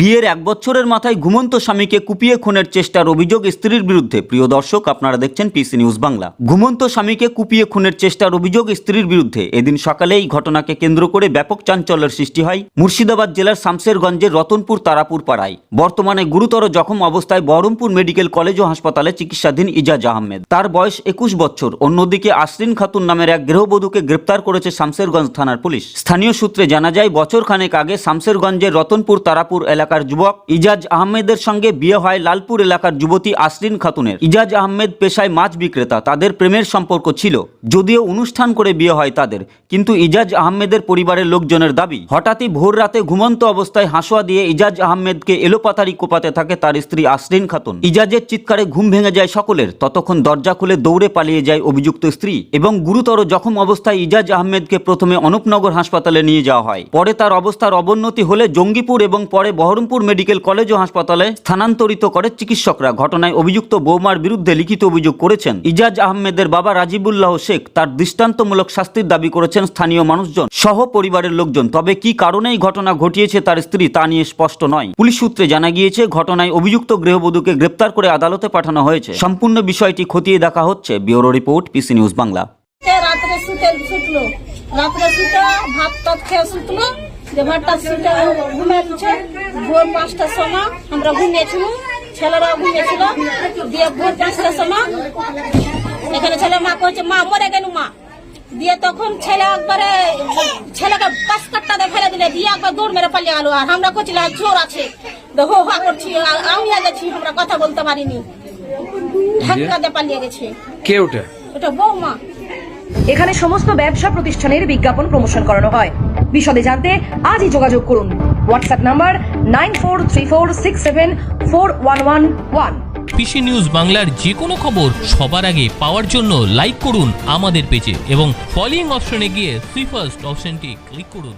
বিয়ের এক বছরের মাথায় ঘুমন্ত স্বামীকে কুপিয়ে খুনের চেষ্টার অভিযোগ স্ত্রীর বিরুদ্ধে। প্রিয় দর্শক, আপনারা দেখছেন পিসি নিউজ বাংলা। ঘুমন্ত স্বামীকে কুপিয়ে খুনের চেষ্টার অভিযোগ স্ত্রীর বিরুদ্ধে। এদিন সকালে এই ঘটনাকে কেন্দ্র করে ব্যাপক চাঞ্চল্যের সৃষ্টি হয় মুর্শিদাবাদ জেলার শামসেরগঞ্জের রতনপুর তারাপুর পাড়ায়। বর্তমানে গুরুতর জখম অবস্থায় বহরমপুর মেডিকেল কলেজ ও হাসপাতালে চিকিৎসাধীন ইজাজ আহমেদ। তার বয়স একুশ বছর। অন্যদিকে আশ্রিন খাতুন নামের এক গৃহবধূকে গ্রেপ্তার করেছে শামসেরগঞ্জ থানার পুলিশ। স্থানীয় সূত্রে জানা যায় বছর খানেক আগে শামসেরগঞ্জের রতনপুর তারাপুর এলাকার যুবক ইজাজ আহমেদের সঙ্গে বিয়ে হয় লালপুর এলাকার যুবতী আশ্রিন খাতুনের। ইজাজ আহমেদ পেশায় মাছ বিক্রেতা, তাদের প্রেমের সম্পর্ক ছিল, যদিও অনুষ্ঠান করে বিয়ে হয় তাদের, কিন্তু ইজাজ আহমেদের পরিবারের লোকজনের দাবি। হঠাৎই ভোর রাতে ঘুমন্ত অবস্থায় হাসুয়া দিয়ে ইজাজ আহমেদকে এলোপাতারি কোপাতে থাকে তার স্ত্রী আশ্রিন খাতুন। ইজাজের চিৎকারে ঘুম ভেঙে যায় সকলের, ততক্ষণ দরজা খুলে দৌড়ে পালিয়ে যায় অভিযুক্ত স্ত্রী এবং গুরুতর জখম অবস্থায় ইজাজ আহমেদকে প্রথমে অনুপনগর হাসপাতালে নিয়ে যাওয়া হয়। পরে তার অবস্থার অবনতি হলে জঙ্গিপুর এবং পরে বহরমপুর মেডিকেল কলেজ ও হাসপাতালে স্থানান্তরিত করে চিকিৎসকরা। ঘটনায় অভিযুক্ত বৌমার বিরুদ্ধে লিখিত অভিযোগ করেছেন। ইজাজ আহমেদের বাবা রাজিবুল্লাহ শেখ তার দৃষ্টান্তমূলক শাস্তির দাবি করেছেন স্থানীয় মানুষজন সহ পরিবারের লোকজন। তবে কি কারণে এই ঘটনা ঘটিয়েছে তার স্ত্রী তা নিয়ে স্পষ্ট নয়। পুলিশ সূত্রে জানা গিয়েছে, ঘটনায় অভিযুক্ত গৃহবধূকে গ্রেপ্তার করে আদালতে পাঠানো হয়েছে। সম্পূর্ণ বিষয়টি খতিয়ে দেখা হচ্ছে। Bureau report, PC news Bangla. রাত্রে রাত্রে ভাত যে ভাতটা শুতে ঘুমিয়ে ভোর পাঁচটার সময় আমরা ঘুমিয়েছিল ছেলেরা ঘুমিয়েছিল দিয়ে ভোর পাঁচটার সময় এখানে ছেলে মা কইছে মা মরে গেল মা। দিয়ে তখন ছেলে একবারে ছেলেকে পাঁচ কাটটা ফেলে দিলে দিয়ে একবার দৌড় মেরে পালিয়ে গেল। আর আমরা কছিলাম চোর আছে। তো হো হা করছি আর আমিয়া গেছি আমরা কথা বলতে পারিনি। ঢাকা দিয়ে পালিয়ে গেছে। কে ওটা? ওটা বৌমা। এখানে সমস্ত ব্যবসা প্রতিষ্ঠানের বিজ্ঞাপন প্রমোশন করানো হয়। বিশদে জানতে আজই যোগাযোগ করুন। WhatsApp number nine four three four six seven four one one one PC news বাংলার যে কোনো খবর সবার আগে পাওয়ার জন্য লাইক করুন আমাদের পেজে এবং ফলোয়িং অপশনে গিয়ে সুইফার্স্ট অপশনটি ক্লিক করুন।